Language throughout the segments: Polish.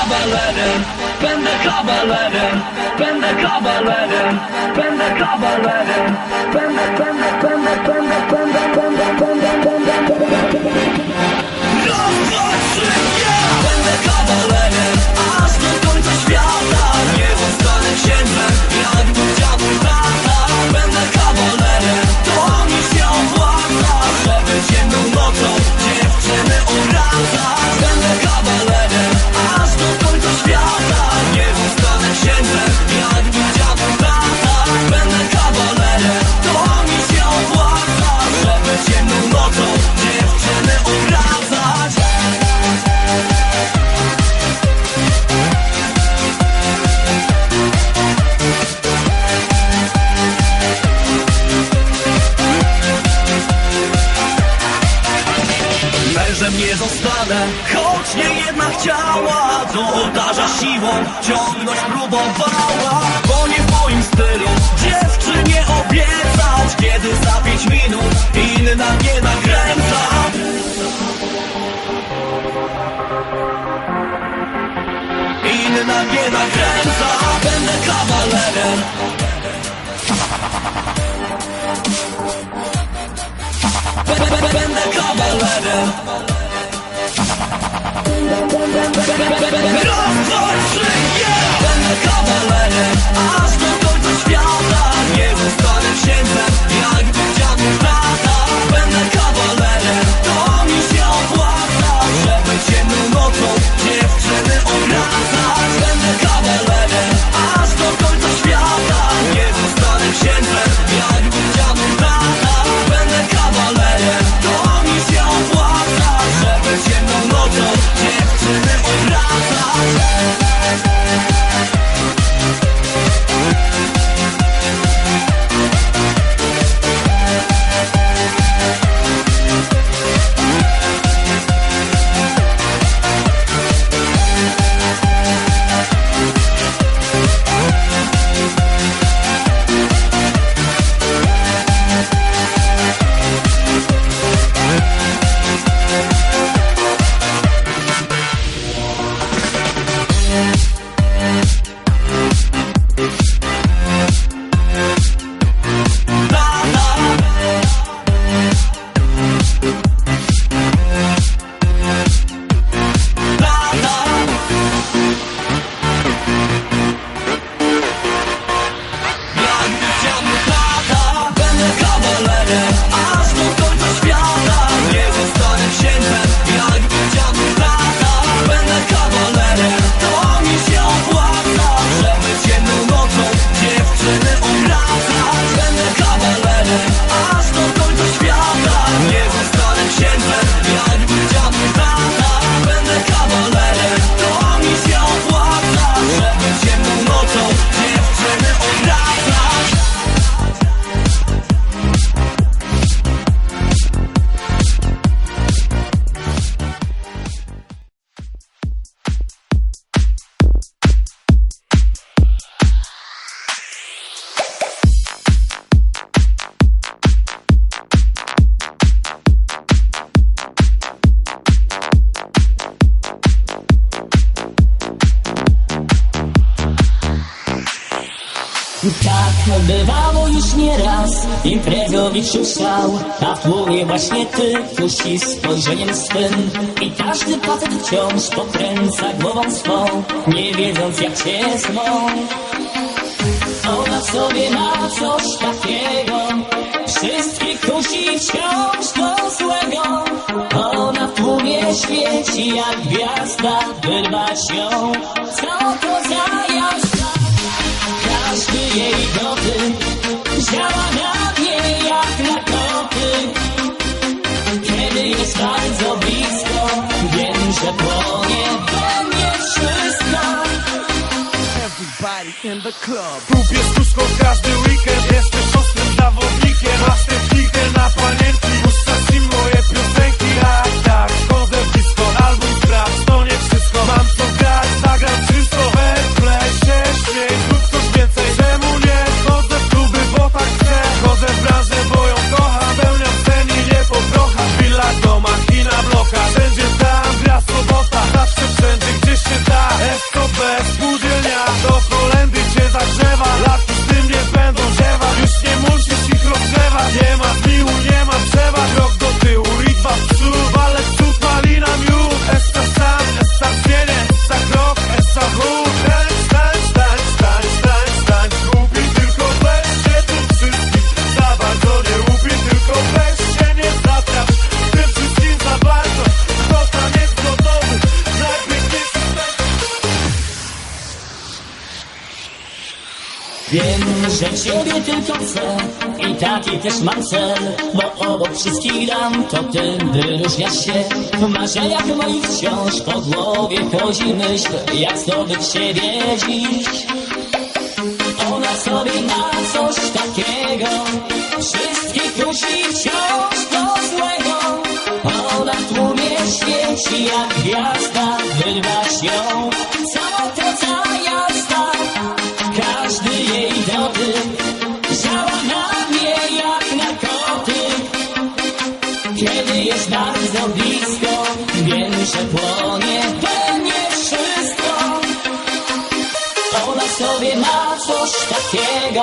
Będę kawalerem, będę kawalerem Będę kawalerem, będę kawalerem Będę, będę, będę, będę, będę, będę, będę, będę, będę Raz, dwa, trzy, yeah! Będę kawalerem, aż zostanę, choć nie jedna chciała Do ołtarza siłą ciągnąć próbowała Bo nie w moim stylu dziewczynie obiecać Kiedy za pięć minut inna mnie nakręca. Inna mnie nakręca. Będę kawalerem. Będę kawalerem Rozpoczynie Będę kawalery Aż do końca świata. Nie ustanę księdzem Imprezowicz szał A w tłumie właśnie ty Kusi spojrzeniem swym. I każdy facet wciąż pokręca głową swą Nie wiedząc jak się zmą Ona w sobie ma coś takiego Wszystkich kusi wciąż do złego. Ona w tłumie świeci jak gwiazda Wyrwać ją. Co to za Próbię sztuczką każdy weekend. Jestem ostrym zawodnikiem. Master flicker na panienki. Musashi moje piosenki. Tak, tak, wchodzę w Album sprawdź, to nie wszystko Mam co grać, zagram czysto Weple się śmiej, zrób coś więcej. Czemu nie? Chodzę w kluby, bo tak chcę. Chodzę w branżę, bo ją kocham Pełniam sen i nie poprocha. Willa, doma, kina, bloka. Wszędzie tam gra sobota. Zawsze wszędzie, gdzieś się da. SKB, spółdzielnia, dochodzi Też mam cel Bo obok wszystkich dam to ty wyróżnia się W marzeniach moich wciąż po głowie chodzi myśl Jak zdobyć siebie dziś. Ona sobie ma coś takiego Wszystkich kusi wciąż do złego. Ona w tłumie świeci jak gwiazda Wyrwać ją. coś takiego.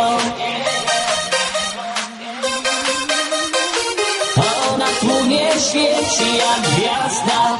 Ona tu nie świeci jak gwiazda.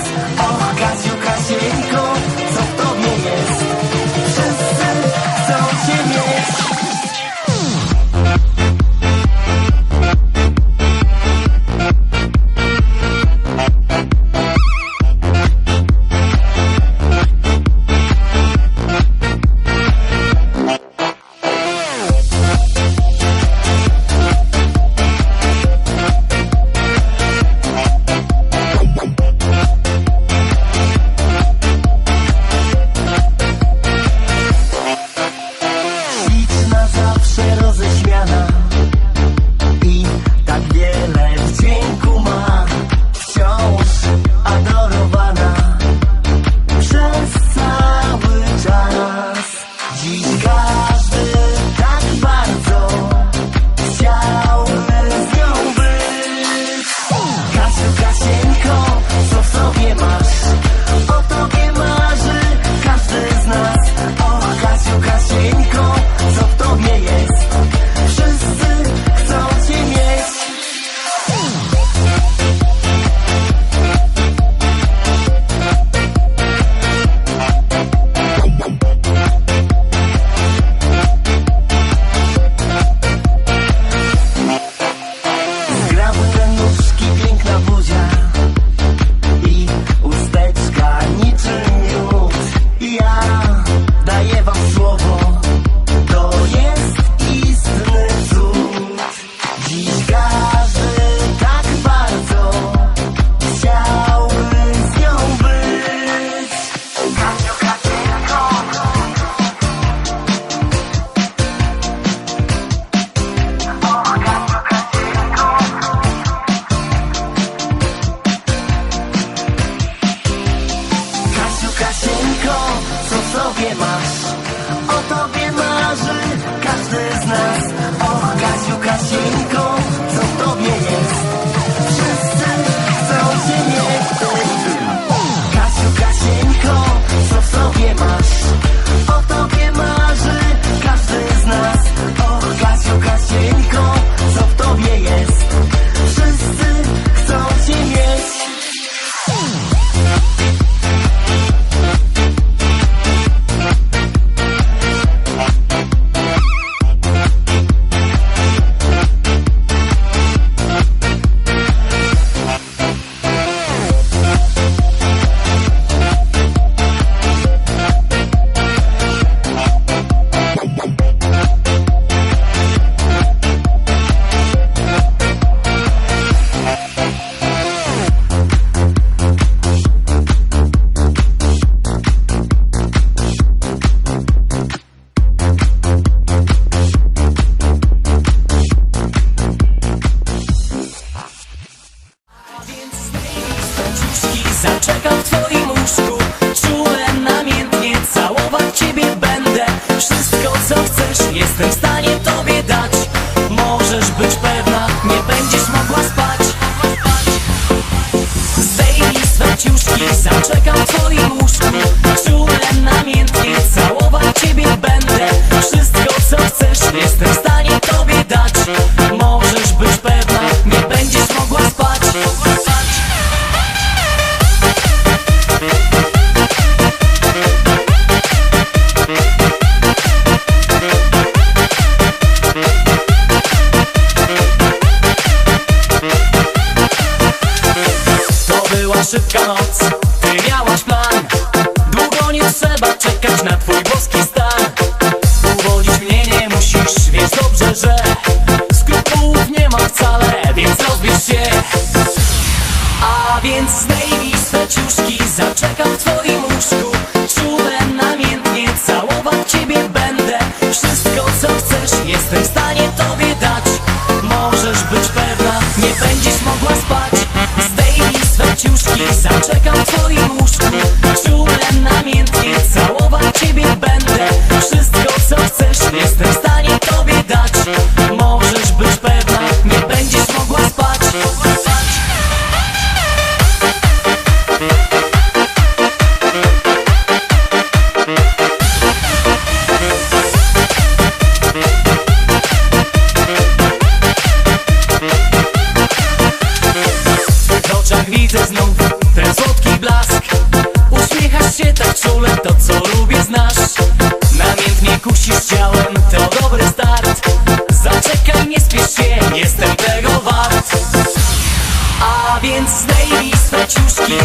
Oh. love. but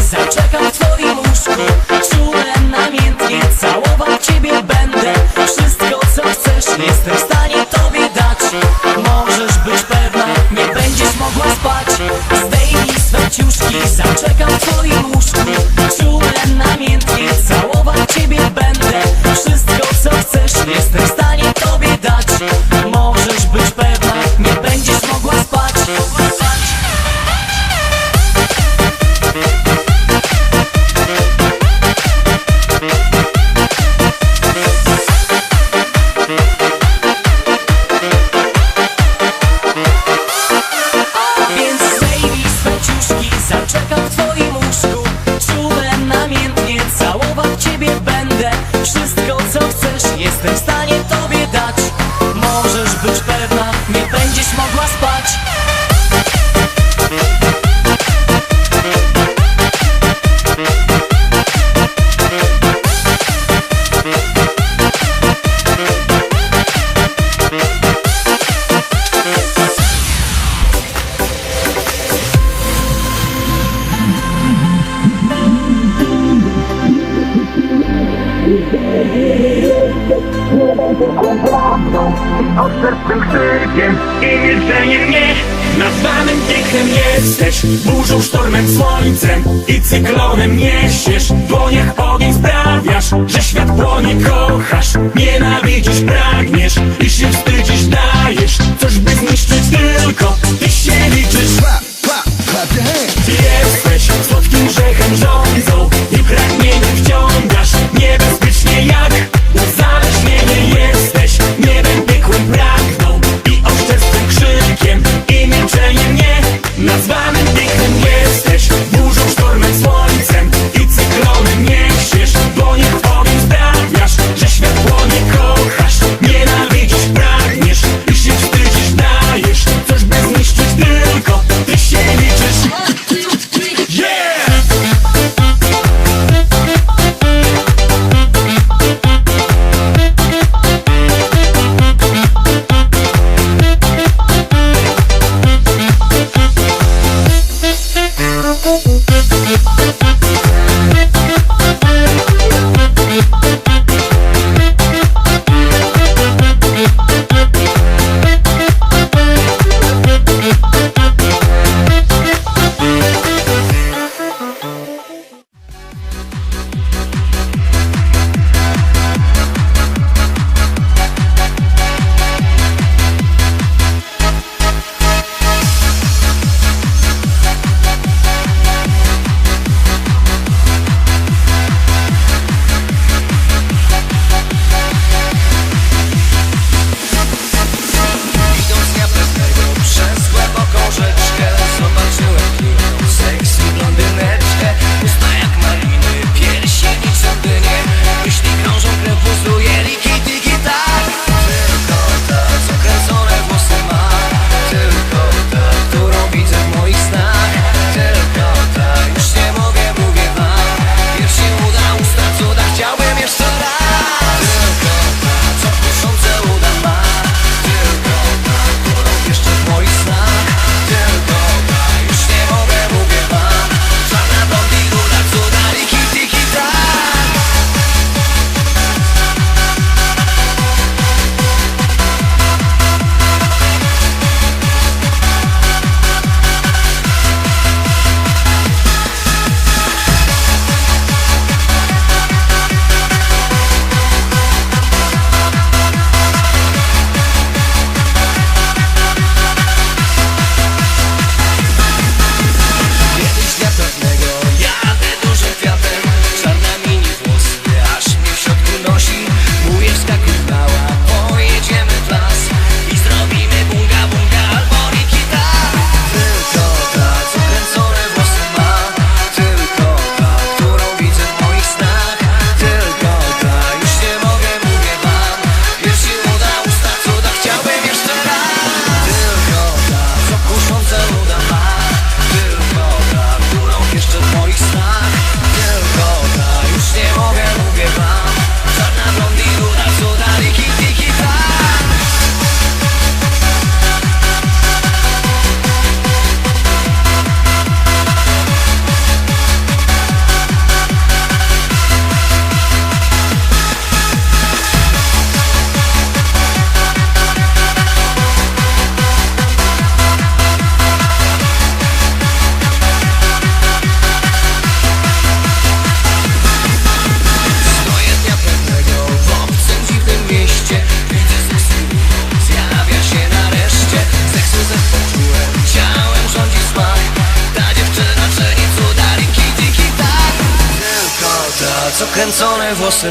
Zaczekam w twoim łóżku. płakał w twoim łóżku Czułem namiętnie, całować ciebie będę. Wszystko co chcesz, jestem w stanie cyklonem niesiesz Bo niech ogień sprawiasz, że świat płonie kochasz.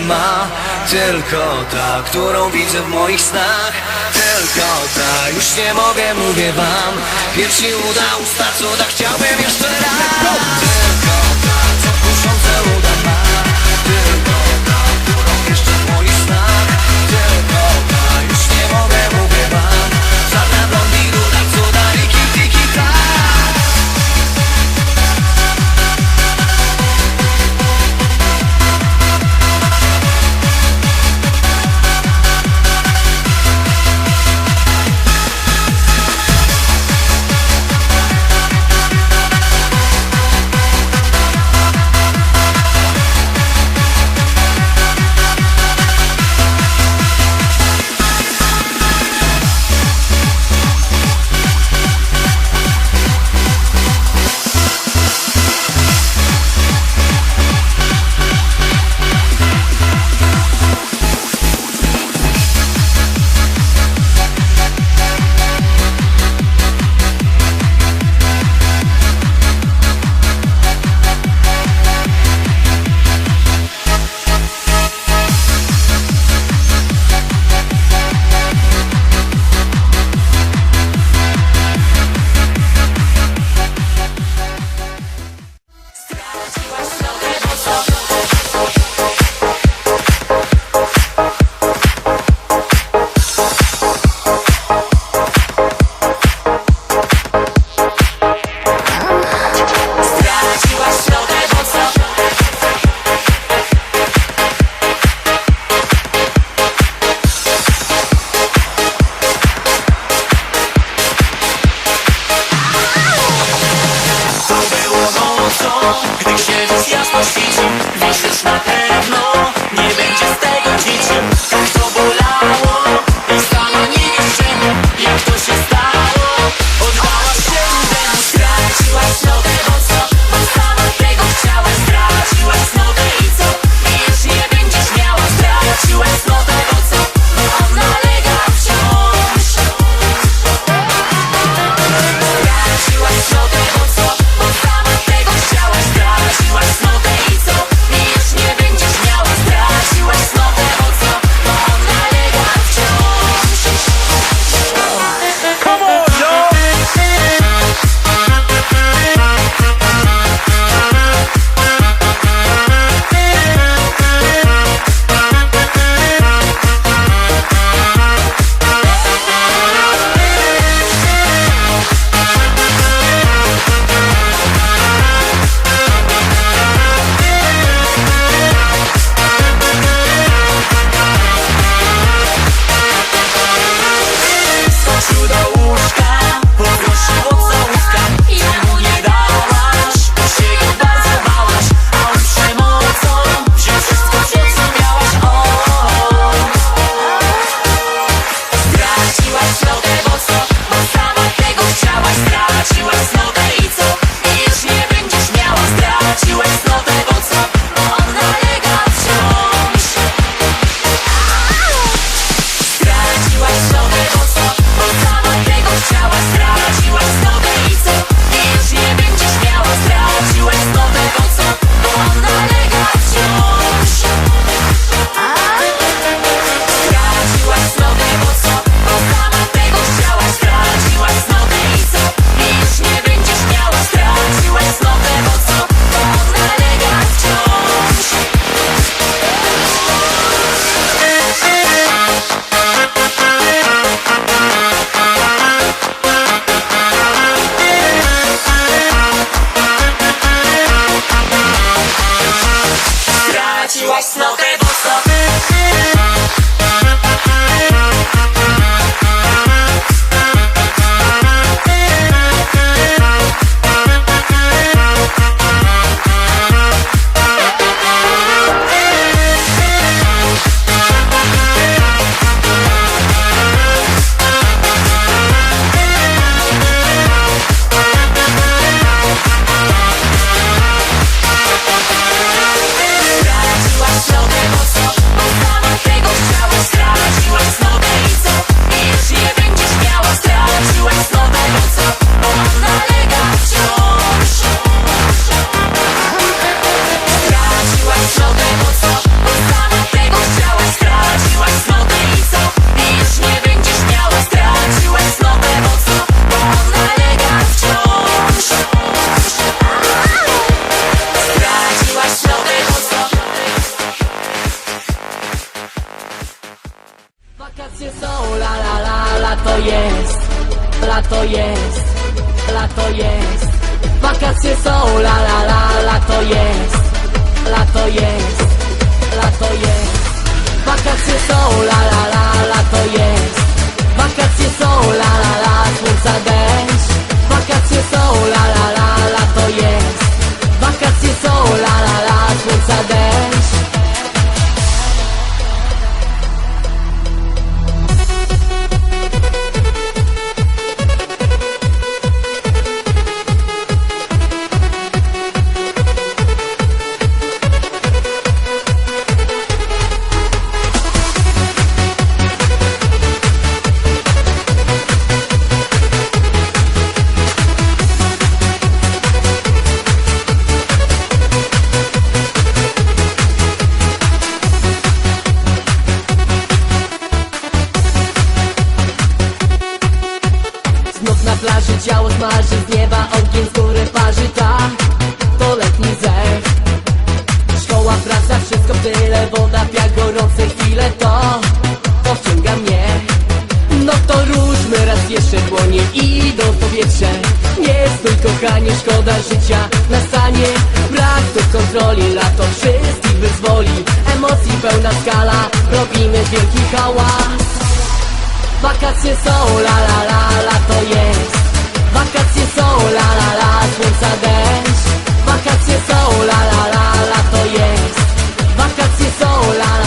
ma. Tylko ta, którą widzę w moich snach. Tylko ta, już nie mogę, mówię wam. Piersi uda, usta cuda, chciałbym jeszcze raz. Plaży ciało smaży z nieba Ogień z góry parzy tak. To letni zech Szkoła, praca, wszystko w tyle Woda, piach, gorące chwile To, to mnie. No to ruszmy raz jeszcze dłonie Idą w powietrze Nie stój kochanie, szkoda życia Nastanie brak tu kontroli Lato wszystkich wyzwoli. Emocji pełna skala Robimy wielki hałas Wakacje są la la la, lato jest. Wakacje są la la la, słońca deszcz. Wakacje są la la la, lato jest. Wakacje są la la